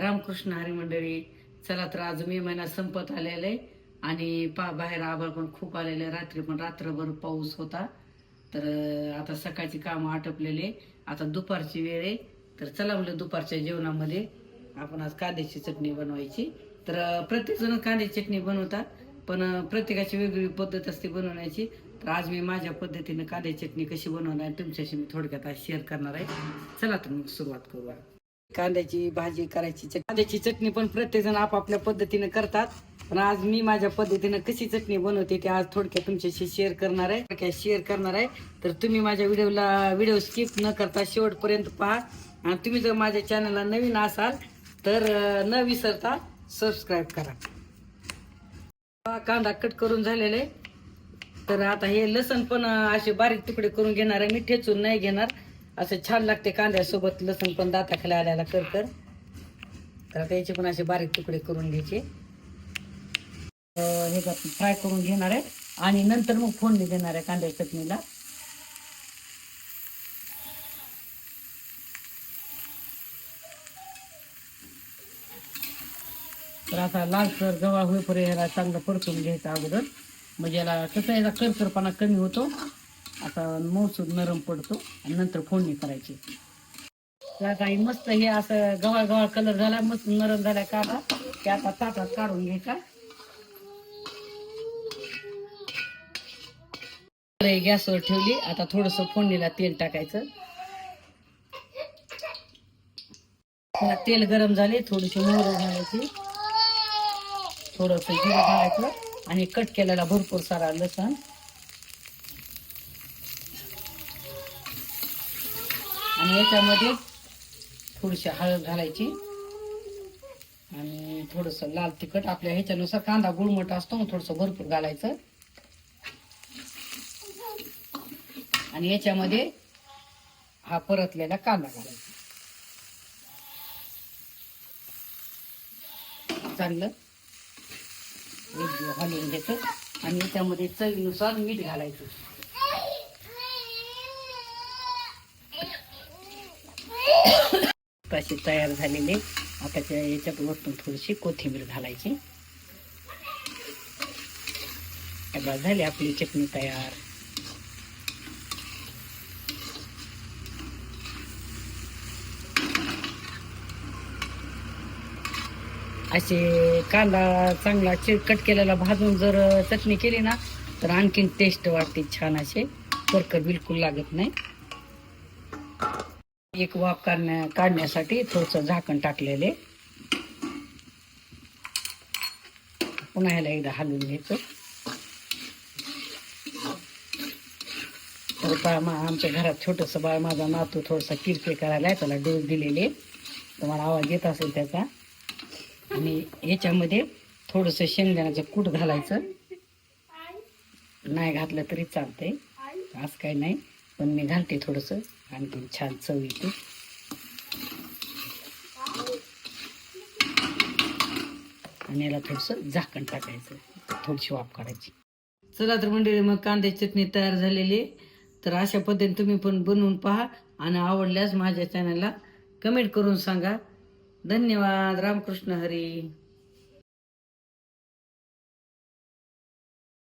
रामकृष्ण हरी मंडळी चला तर आज मे महिना संपत आलेला आहे. आणि पा बाहेर आभाळ पण खूप आलेलं आहे. रात्री पण रात्रभर पाऊस होता. तर आता सकाळची कामं आटपलेले आता दुपारची वेळ आहे. तर चला म्हणलं दुपारच्या जेवणामध्ये आपण आज कांद्याची चटणी बनवायची. तर प्रत्येकजण कांद्याची चटणी बनवतात पण प्रत्येकाची वेगवेगळी पद्धत असते बनवण्याची. तर आज मी माझ्या पद्धतीनं कांद्याची चटणी कशी बनवणार तुमच्याशी मी थोडक्यात आज शेअर करणार आहे. चला तर मग सुरुवात करूया. कांद्याची भाजी करायची चट- कांद्याची चटणी पण प्रत्येक जण आपापल्या पद्धतीने करतात. पण आज मी माझ्या पद्धतीनं कशी चटणी बनवते ते आज थोडक्यात तुमच्याशी शेअर करणार आहे. थोडक्यात शेअर करणार आहे. तर तुम्ही माझ्या व्हिडिओला व्हिडिओ स्किप न करता शेवटपर्यंत पहा. आणि तुम्ही जर माझ्या चॅनलला नवीन असाल तर अं, न विसरता सबस्क्राईब करा. हा कांदा कट करून झालेले. तर आता हे लसण पण अं, असे बारीक तुकडे करून घेणार आहे. मी ठेचून नाही घेणार. असं छान लागते कांद्यासोबत लसूण पण दाताखाली आल्याला कर कर. तर आता याचे पण असे बारीक तुकडे करून घ्यायचे. हे फ्राय करून घेणार आहे. आणि नंतर मग फोडणी देणार आहे कांद्या चटणीला. तर आता लालसर गव्हा होईपर्यंत ह्याला चांगलं परतून घ्यायचं अगोदर. म्हणजे याला कसं याचा करकरपणा कमी होतो. आता मऊसूद नरम पडतो आणि नंतर फोडणी करायची. तर मस्त हे असं गव्हा गव्हा कलर झाला मस्त नरम झाला काढा ते आता ताटात काढून घ्यायचा. गॅसवर ठेवली. आता थोडस फोडणीला तेल टाकायचं. तेल गरम झाले थोडीशी मोहर घालायची. थोडस जिरं घालायचं. आणि कट केलेला भरपूर सारा लसण. आणि याच्यामध्ये थोडीशी हळद घालायची. आणि थोडस लाल तिखट आपल्या ह्याच्यानुसार कांदा गुळमट असतो मग थोडस भरपूर घालायचं. आणि याच्यामध्ये हा परतलेला कांदा घालायचा. चांगलं? एक हलवून घ्यायचं. आणि याच्यामध्ये चवीनुसार मीठ घालायचं. अशी तयार झालेली. आता त्या याच्यात वरतून थोडीशी कोथिंबीर घालायची. बघा, झाली आपली चटणी तयार. असे कांदा चांगला चिरकट केलेला भाजून जर चटणी केली ना तर आणखीन टेस्ट वाटते छान असे करकर बिलकुल लागत नाही. एक वाफ करण्या काढण्यासाठी थोडस झाकण टाकलेले. पुन्हा ह्याला एकदा हलवून घ्यायचं. तर बाळ मा आमच्या घरात छोटंसं बाळ माझा नातू थोडंसं किरकिर करायला आहे, त्याला डोस दिलेले. तुम्हाला आवाज येत असेल त्याचा. आणि ह्याच्यामध्ये थोडंसं शेंगदाण्याचं कूट घालायचं. नाही घातलं तरी चालतंय. असं काही नाही पण मी घालते थोडंसं. आणखी छान चव येते. आणि याला थोडंसं झाकण टाकायचं. थोडीशी वाफ काढायची. चला तर मंडळी मग कांद्याची चटणी तयार झालेली तर अशा पद्धतीने तुम्ही पण बनवून पहा आणि आवडल्यास माझ्या चॅनलला कमेंट करून सांगा. धन्यवाद. रामकृष्ण हरी.